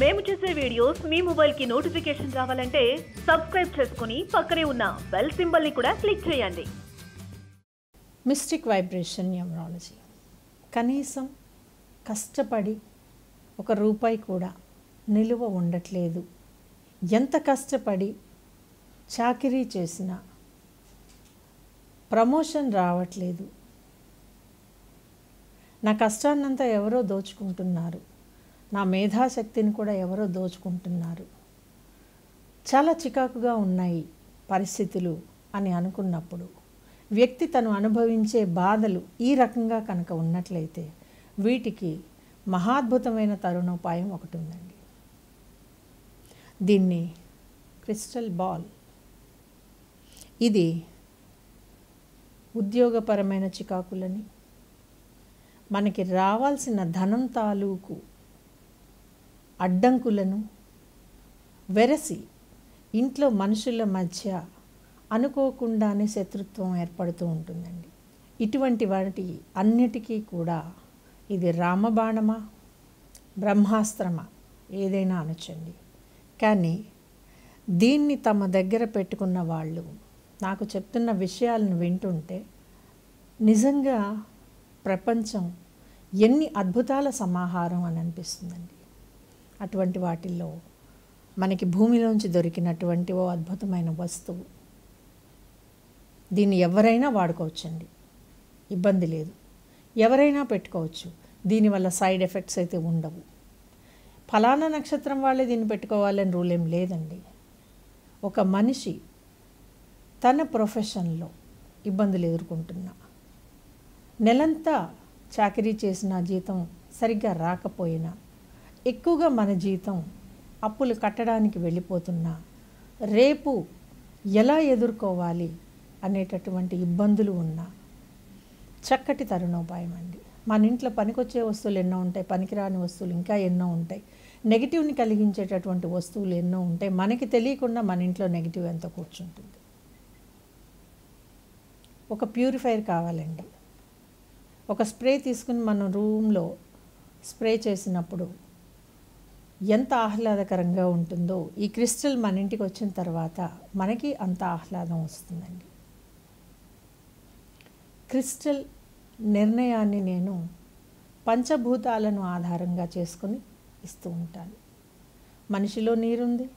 మేము చేసే వీడియోస్ మీ మొబైల్కి నోటిఫికేషన్ రావాలంటే సబ్స్క్రైబ్ చేసుకుని పక్కనే ఉన్న బెల్ సింబల్ని కూడా క్లిక్ చేయండి. Mystic vibration numerology. కనీసం కష్టపడి ఒక రూపాయి కూడా నిలువ ఉండట్లేదు. ఎంత కష్టపడి చాకిరీ చేసినా ప్రమోషన్ రావట్లేదు. నా కష్టాన్నంతా ఎవరో దోచుకుంటున్నారు. నా మేధాశక్తిని కూడా ఎవరో దోచుకుంటున్నారు. చాలా చికాకుగా ఉన్నాయి పరిస్థితులు అని అనుకున్నప్పుడు. వ్యక్తి తను అనుభవించే బాధలు ఈ రకంగా కనుక ఉన్నట్లయితే వీటికి మహాద్భుతమైన తరుణోపాయం ఒకటి ఉందండి దీన్ని క్రిస్టల్ బాల్. ఇది ఉద్యోగపరమైన చికాకులని మనకి రావాల్సిన ధనం తాలూకు అడ్డంకులను వెరసి ఇంట్లో మనుషుల మధ్య అనుకోకుండానే శత్రుత్వం ఏర్పడుతూ ఉంటుందండి. ఇటువంటి వాటి అన్నిటికీ కూడా ఇది రామబాణమా? బ్రహ్మాస్త్రమా? ఏదైనా అనొచ్చండి. కానీ దీన్ని తమ దగ్గర పెట్టుకున్న వాళ్ళు నాకు చెప్తున్న విషయాలను వింటుంటే నిజంగా ప్రపంచం ఎన్ని అద్భుతాల సమాహారం అని అనిపిస్తుందండి. అటువంటి వాటిల్లో మనకి భూమిలోంచి దొరికినటువంటి ఓ అద్భుతమైన వస్తువు. దీన్ని ఎవరైనా వాడుకోవచ్చండి. ఇబ్బంది లేదు. ఎవరైనా పెట్టుకోవచ్చు. దీనివల్ల సైడ్ ఎఫెక్ట్స్ అయితే ఉండవు. ఫలానా నక్షత్రం వాళ్ళే దీన్ని పెట్టుకోవాలని రూల్ ఏం లేదండి. ఒక మనిషి తన ప్రొఫెషన్లో ఇబ్బందులు ఎదుర్కొంటున్నా. నెలంతా చాకరీ చేసిన జీతం సరిగ్గా రాకపోయినా ఎక్కువగా మన జీతం అప్పులు కట్టడానికి వెళ్ళిపోతున్నా రేపు ఎలా ఎదుర్కోవాలి అనేటటువంటి ఇబ్బందులు ఉన్నా చక్కటి తరుణోపాయం అండి. మన ఇంట్లో పనికొచ్చే వస్తువులు ఎన్నో ఉంటాయి పనికిరాని వస్తువులు ఇంకా ఎన్నో ఉంటాయి. నెగిటివ్ని కలిగించేటటువంటి వస్తువులు ఎన్నో ఉంటాయి. మనకి తెలియకుండా మన ఇంట్లో నెగిటివ్ ఎంత కూర్చుంటుంది. ఒక ప్యూరిఫైర్ కావాలండి. ఒక స్ప్రే తీసుకుని మనం రూమ్లో స్ప్రే చేసినప్పుడు ఎంత ఆహ్లాదకరంగా ఉంటుందో ఈ క్రిస్టల్ మన ఇంటికి వచ్చిన తర్వాత మనకి అంత ఆహ్లాదం వస్తుందండి. క్రిస్టల్ నిర్ణయాన్ని నేను పంచభూతాలను ఆధారంగా చేసుకొని ఇస్తూ ఉంటాను. మనిషిలో నీరుంది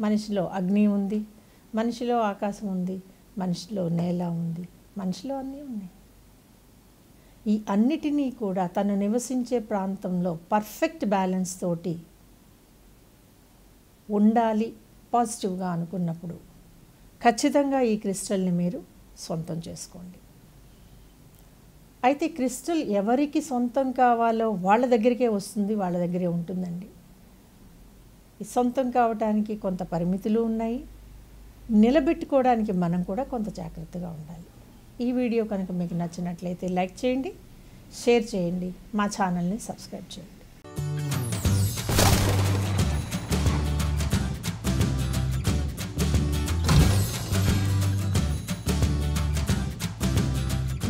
మనిషిలో అగ్ని ఉంది మనిషిలో ఆకాశం ఉంది మనిషిలో నేల ఉంది మనిషిలో అన్నీ ఉన్నాయి. ఈ అన్నిటినీ కూడా తను నివసించే ప్రాంతంలో పర్ఫెక్ట్ బ్యాలెన్స్ తోటి ఉండాలి పాజిటివ్గా అనుకున్నప్పుడు. ఖచ్చితంగా ఈ క్రిస్టల్ని మీరు సొంతం చేసుకోండి. అయితే క్రిస్టల్ ఎవరికి సొంతం కావాలో వాళ్ళ దగ్గరికే వస్తుంది వాళ్ళ దగ్గరే ఉంటుందండి. సొంతం కావటానికి కొంత పరిమితులు ఉన్నాయి. నిలబెట్టుకోవడానికి మనం కూడా కొంత జాగ్రత్తగా ఉండాలి. ఈ వీడియో కనుక మీకు నచ్చినట్లయితే లైక్ చేయండి షేర్ చేయండి మా ఛానల్ని సబ్స్క్రైబ్ చేయండి.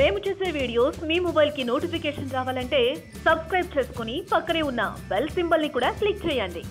మేము చేసే వీడియోస్ మీ మొబైల్కి నోటిఫికేషన్ రావాలంటే సబ్స్క్రైబ్ చేసుకుని పక్కనే ఉన్న బెల్ సింబల్ని కూడా క్లిక్ చేయండి.